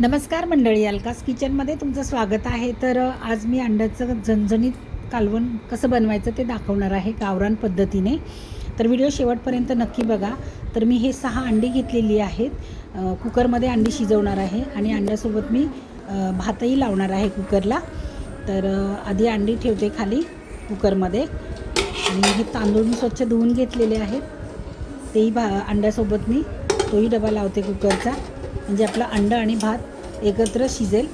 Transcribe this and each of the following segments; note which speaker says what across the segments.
Speaker 1: नमस्कार मंडळी अलकास किचनमध्ये तुमचं स्वागत आहे. तर आज मी अंड्याचं झणझणीत कालवण कसं बनवायचं ते दाखवणार आहे गावरान पद्धतीने. तर व्हिडिओ शेवटपर्यंत नक्की बघा. तर मी हे सहा अंडी घेतलेली आहेत. कुकरमध्ये अंडी शिजवणार आहे आणि अंड्यासोबत मी भातही लावणार आहे कुकरला. तर आधी अंडी ठेवते खाली कुकरमध्ये. आणि हे तांदूळ मी स्वच्छ धुवून घेतलेले आहेत. तेही भा अंड्यासोबत मी तोही डबा लावते कुकरचा. म्हणजे आपलं अंडं आणि भात एकत्र शिजेल.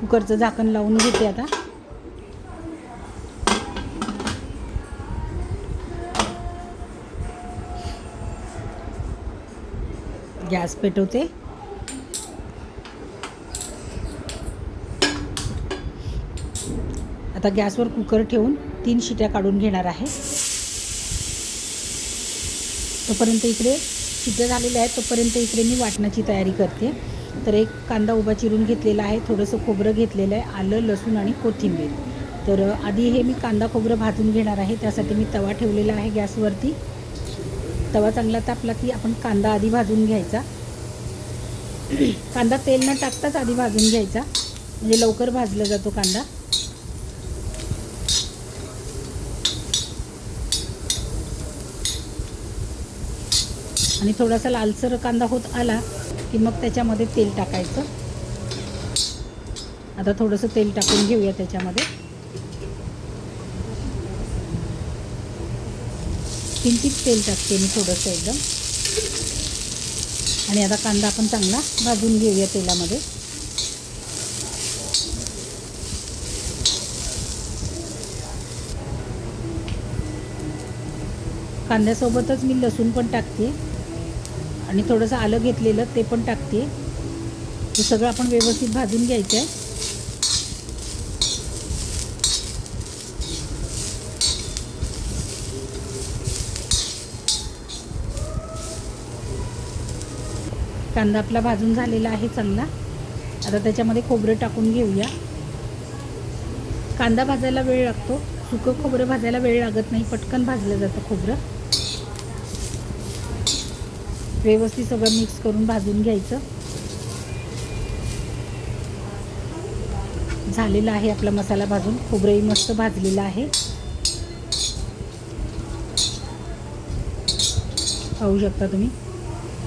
Speaker 1: कुकरचं झाकण लावून घेते आता. गॅस पेटवते. आता गॅसवर कुकर ठेवून तीन शिट्या काढून घेणार आहे. तोपर्यंत इकडे शिट्या झालेलं आहेत तोपर्यंत इकडे मी वाटणाची तयारी करते. तर एक कांदा उभा चिरून घेतलेला आहे. थोडंसं खोबरं घेतलेलं आहे. आलं लसूण आणि कोथिंबीर. तर आधी हे मी कांदा खोबरं भाजून घेणार आहे. त्यासाठी मी तवा ठेवलेला आहे गॅसवरती. तवा चांगला तापला की आपण कांदा आधी भाजून घ्यायचा. कांदा तेल न टाकताच आधी भाजून घ्यायचा. म्हणजे लवकर भाजला जातो कांदा. आणि थोडासा लालसर कांदा होत आला की मग त्याच्यामध्ये तेल टाकायचं. आता थोडंसं तेल टाकून घेऊया त्याच्यामध्ये. किंचित तेल टाकते मी थोडंसं एकदम. आणि आता कांदा आपण चांगला भाजून घेऊया तेलामध्ये. कांद्यासोबतच मी लसूण पण टाकते. आणि थोडंसं आलं घेतलेलं ते पण टाकते. हे सगळं आपण व्यवस्थित भाजून घ्यायचं आहे कांदा आपला भाजून झालेला आहे चांगला. आता त्याच्यामध्ये खोबरं टाकून घेऊया. कांदा भाजायला वेळ लागतो. सुकं खोबरं भाजायला वेळ लागत नाही. पटकन भाजलं जातं खोबरं. व्यवस्थित सगळं मिक्स करून भाजून घ्यायचं. झालेला आहे आपला मसाला भाजून. खोबरंही मस्त भाजलेलं आहे. पाहू शकता तुम्ही.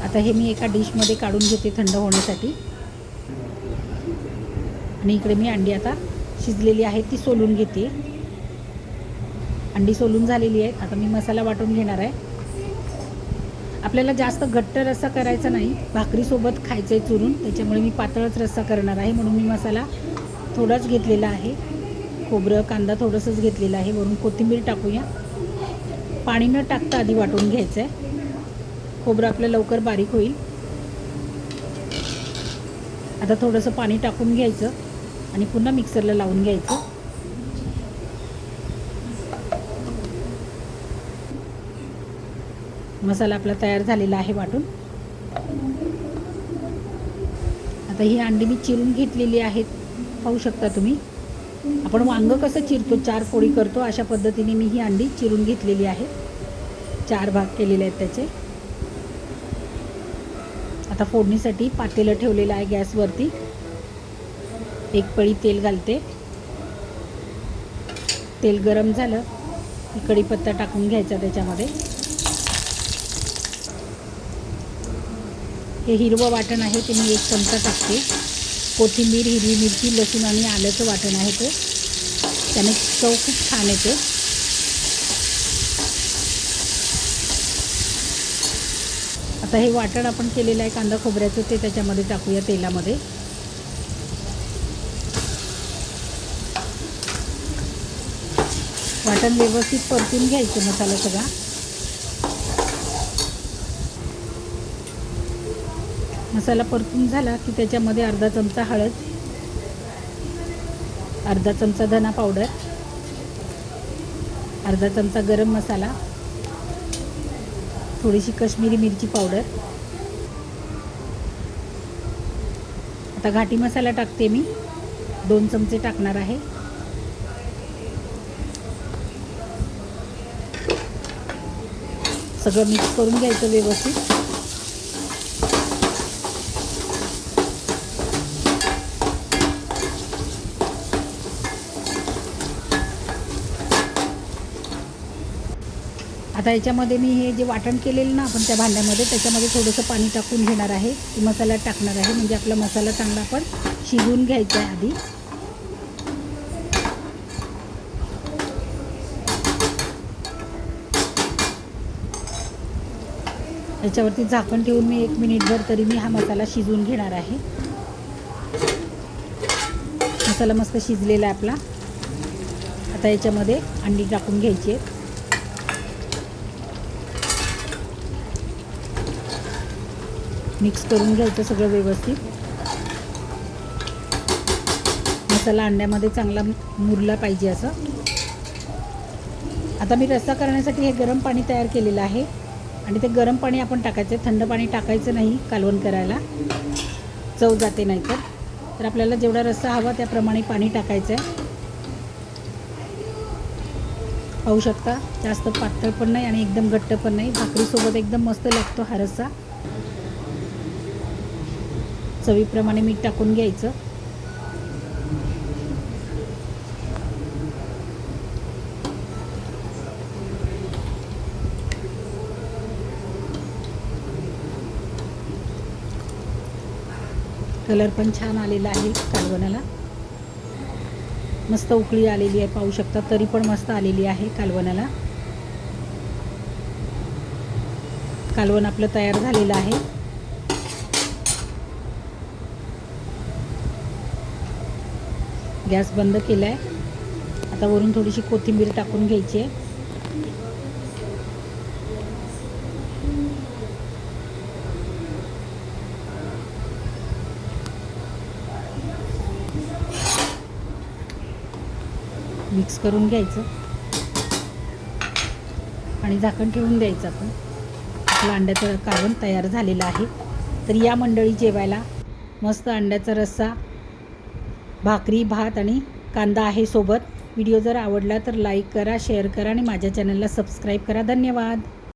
Speaker 1: आता हे मी एका डिशमध्ये काढून घेते थंड होण्यासाठी. आणि इकडे मी अंडी आता शिजलेली आहे ती सोलून घेते. अंडी सोलून झालेली आहे आता मी मसाला वाटून घेणार आहे. आपल्याला जास्त घट्ट रस्सा करायचा नाही. भाकरीसोबत खायचं आहे चुरून. त्याच्यामुळे मी पातळच रस्सा करणार आहे म्हणून मी मसाला थोडाच घेतलेला आहे. खोबरं कांदा थोडंसंच घेतलेलं आहे. वरून कोथिंबीर टाकूया. पाणी न टाकता आधी वाटून घ्यायचं आहे खोबरं आपलं लवकर बारीक होईल. आता थोडंसं पाणी टाकून घ्यायचं आणि पुन्हा मिक्सरला लावून घ्यायचं. मसाला आपला तयार झालेला आहे वाटून. आता ही अंडी मी चिरून घेतलेली आहेत. पाहू शकता तुम्ही. आपण वांग कसं चिरतो चार फोडी करतो अशा पद्धतीने मी ही अंडी चिरून घेतलेली आहे. चार भाग केलेले आहेत त्याचे. आता फोडणीसाठी पातेलं ठेवलेलं आहे गॅसवरती. एक पळी तेल घालते. तेल गरम झालं की कढीपत्ता टाकून घ्यायचा त्याच्यामध्ये. हे हिरवं वाटण आहे ते मी एक चमचा टाकते. कोथिंबीर हिरवी मिरची लसूण आणि आल्याचं वाटण आहे ते. त्याने चव खूप छान येते. आता हे वाटण आपण केलेलं आहे कांदा खोबऱ्याचं ते त्याच्यामध्ये टाकूया तेलामध्ये. वाटण व्यवस्थित परतून घ्यायचं मसाला सगळा. मसाला परतून झाला की त्याच्यामध्ये अर्धा चमचा हळद अर्धा चमचा धना पावडर अर्धा चमचा गरम मसाला थोडीशी कश्मीरी मिरची पावडर. आता घाटी मसाला टाकते मी. दोन चमचे टाकणार आहे. सगळं मिक्स करून घ्यायचं व्यवस्थित. आता याच्यामध्ये मी हे जे वाटण केलेलं ना आपण त्या भांड्यामध्ये त्याच्यामध्ये थोडंसं पाणी टाकून घेणार आहे. ती टाकणार आहे. म्हणजे आपला मसाला चांगला आपण शिजवून घ्यायचा आहे आधी. याच्यावरती झाकण ठेवून मी एक मिनिटभर तरी मी हा मसाला शिजवून घेणार आहे. मसाला मस्त शिजलेला आहे आपला. आता याच्यामध्ये अंडी टाकून घ्यायची आहेत. मिक्स करून घ्यायचं सगळं व्यवस्थित. मसाला अंड्यामध्ये चांगला मुरला पाहिजे असं. आता मी रस्सा करण्यासाठी हे गरम पाणी तयार केलेलं आहे. आणि ते गरम पाणी आपण टाकायचं आहे. थंड पाणी टाकायचं नाही कालवण करायला. चव जाते नाही तर. तर आपल्याला जेवढा रस्सा हवा त्याप्रमाणे पाणी टाकायचं आहे. पाहू शकता जास्त पातळ पण नाही आणि एकदम घट्ट पण नाही. भाकरीसोबत एकदम मस्त लागतो हा रस्सा. चवीप्रमाणे मीठ टाकून घ्यायचं. कलर पण छान आलेला आहे कालवणाला. मस्त उकळी आलेली आहे पाहू शकता तरी पण मस्त आलेली आहे कालवणाला. कालवण आपलं तयार झालेलं आहे. गॅस बंद केला आहे आता वरून थोडीशी कोथिंबीर टाकून घ्यायची आहे. मिक्स करून घ्यायचं. आणि झाकण ठेवून द्यायचं आपण. आपलं अंड्याचं कालवण तयार झालेलं आहे. तर या मंडळी जेवायला मस्त अंड्याचा रस्सा भाकरी भात आणि कांदा आहे सोबत. व्हिडिओ जर आवडला तर लाईक करा शेअर करा आणि माझ्या चॅनलला सबस्क्राईब करा. धन्यवाद.